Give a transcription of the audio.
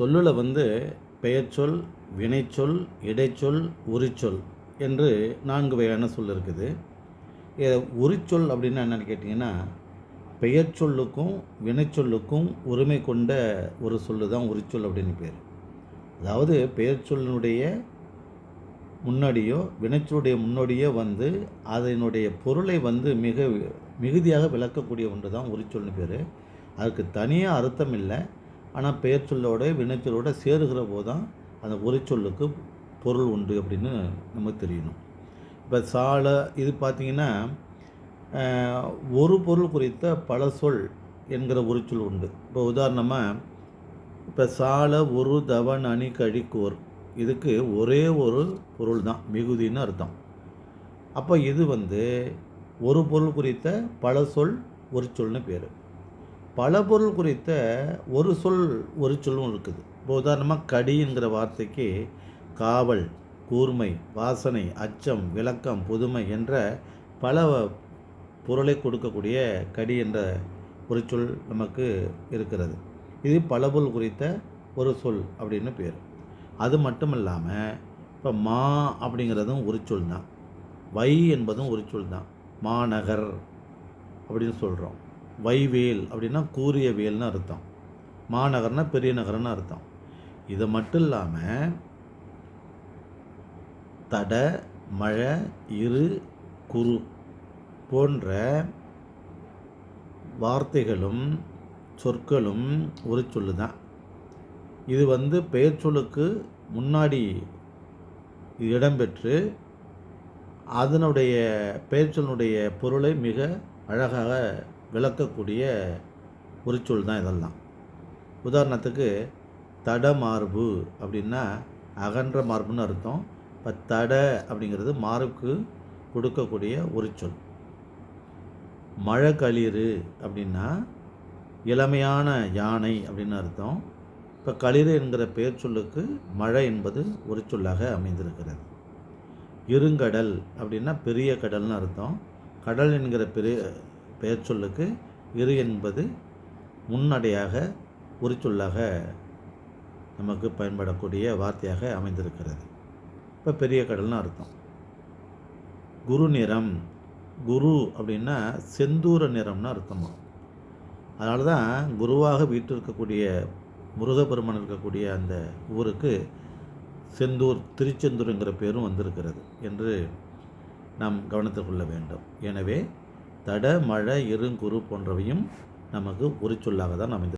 சொல்லில் வந்து பெயர்ச்சொல் வினைச்சொல் இடைச்சொல் உரிச்சொல் என்று நான்கு வகையான சொல் இருக்குது. உரிச்சொல் அப்படின்னா என்னென்னு கேட்டிங்கன்னா பெயர்ச்சொல்லுக்கும் வினைச்சொல்லுக்கும் உரிமை கொண்ட ஒரு சொல்லு தான் உரிச்சொல் அப்படின்னு பேர். அதாவது பெயர்ச்சொல்லினுடைய முன்னாடியோ வினைச்சொல்லுடைய முன்னோடியோ வந்து அதனுடைய பொருளை வந்து மிக மிகுதியாக விளக்கக்கூடிய ஒன்று தான் உரிச்சொல்னு பேர். அதுக்கு தனியாக அர்த்தம் இல்லை. ஆனால் பெயர் சொல்லோட வினைச்சொல்லோட சேருகிற போது தான் அந்த உரிச்சொல்லுக்கு பொருள் உண்டு அப்படின்னு நமக்கு தெரியணும். இப்போ சாலை இது பார்த்திங்கன்னா ஒரு பொருள் குறித்த பல சொல் என்கிற உரிச்சொல் உண்டு. இப்போ உதாரணமாக இப்போ சாலை ஒரு தவன் அணி கழிக்கோர் இதுக்கு ஒரே ஒரு பொருள் தான் மிகுதின்னு அர்த்தம். அப்போ இது வந்து ஒரு பொருள் குறித்த பல சொல் ஒரு சொல்னு பேர். பல பொருள் குறித்த ஒரு சொல் ஒரு சொல்லும் இருக்குது. இப்போ உதாரணமாக கடிங்கிற வார்த்தைக்கு காவல் கூர்மை வாசனை அச்சம் விளக்கம் புதுமை என்ற பல பொருளை கொடுக்கக்கூடிய கடி என்ற ஒரு சொல் நமக்கு இருக்கிறது. இது பல பொருள் குறித்த ஒரு சொல் அப்படின்னு பேர். அது மட்டும் இல்லாமல் இப்போ மா அப்படிங்கிறதும் ஒரு சொல் தான் வை என்பதும் ஒரு சொல் தான் மாநகர் அப்படின்னு சொல்கிறோம் வைவேல் அப்படின்னா கூறிய வேல்னு அர்த்தம். மாநகர்னா பெரிய நகரம்னு அர்த்தம். இது மட்டும் இல்லாமல் தட மழை இரு குரு போன்ற வார்த்தைகளும் சொற்களும் ஒரு சொல்லு தான். இது வந்து பெயர் சொல்லுக்கு முன்னாடி இடம்பெற்று அதனுடைய பெயர்ச்சொல்லுடைய பொருளை மிக அழகாக விளக்கக்கூடிய ஒரு சொல் தான் இதெல்லாம். உதாரணத்துக்கு தட மார்பு அப்படின்னா அகன்ற மார்புன்னு அர்த்தம். இப்போ தட அப்படிங்கிறது மார்புக்கு கொடுக்கக்கூடிய ஒரு சொல். மழை களிறு அப்படின்னா இளமையான யானை அப்படின்னு அர்த்தம். இப்போ களிறு என்கிற பெயர் சொல்லுக்கு மழை என்பது ஒரு சொல்லாக அமைந்திருக்கிறது. இருங்கடல் அப்படின்னா பெரிய கடல்னு அர்த்தம். கடல் என்கிற பெரிய பெயர் சொல்லுக்கு இரு என்பது முன்னடையாக உரிச்சொல்லாக நமக்கு பயன்படக்கூடிய வார்த்தையாக அமைந்திருக்கிறது. இப்போ பெரிய கடல்னு அர்த்தம். குரு நிறம் குரு அப்படின்னா செந்தூர நிறம்னு அர்த்தமா அதனால தான் குருவாக வீட்டிருக்கக்கூடிய முருகப்பெருமான் இருக்கக்கூடிய அந்த ஊருக்கு செந்தூர் திருச்செந்தூருங்கிற பேரும் வந்திருக்கிறது என்று நாம் கவனத்தில் கொள்ள வேண்டும். எனவே தட மழை இருங்குரு போன்றவையும் நமக்கு உரிச்சொல்லாக தான் அமைந்தது